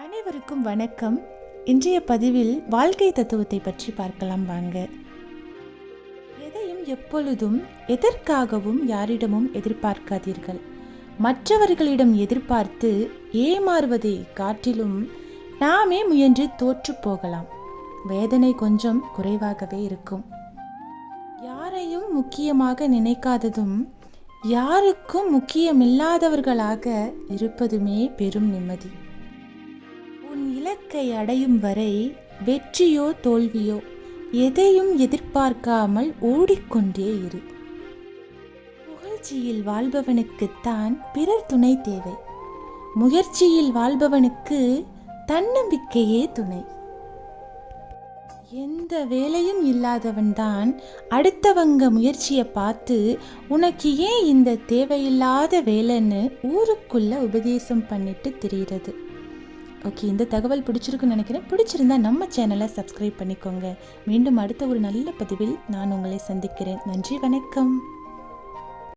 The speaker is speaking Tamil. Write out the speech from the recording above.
அனைவருக்கும் வணக்கம். இன்றைய பதிவில் வாழ்க்கை தத்துவத்தை பற்றி பார்க்கலாம் வாங்க. எதையும் எப்பொழுதும் எதற்காகவும் யாரிடமும் எதிர்பார்க்காதீர்கள். மற்றவர்களிடம் எதிர்பார்த்து ஏமாறுவதை காட்டிலும் நாமே முயன்று தோற்று போகலாம். வேதனை கொஞ்சம் குறைவாகவே இருக்கும். யாரையும் முக்கியமாக நினைக்காததும் யாருக்கும் முக்கியமில்லாதவர்களாக இருப்பதுமே பெரும் நிம்மதி. இலக்கை அடையும் வரை வெற்றியோ தோல்வியோ எதையும் எதிர்பார்க்காமல் ஓடிக்கொண்டே இரு. புகழ்ச்சியில் வாழ்பவனுக்குத்தான் பிறர் துணை தேவை. முயற்சியில் வாழ்பவனுக்கு தன்னம்பிக்கையே துணை. எந்த வேலையும் இல்லாதவன்தான் அடுத்தவங்க முயற்சியை பார்த்து உனக்கு ஏன் இந்த தேவையில்லாத வேலைன்னு ஊருக்குள்ள உபதேசம் பண்ணிட்டு தெரிகிறது ஓகே இந்த தகவல் பிடிச்சிருக்குன்னு நினைக்கிறேன். பிடிச்சிருந்தா நம்ம சேனலை சப்ஸ்கிரைப் பண்ணிக்கோங்க. மீண்டும் அடுத்த ஒரு நல்ல பதிவில் நான் உங்களை சந்திக்கிறேன். நன்றி வணக்கம்.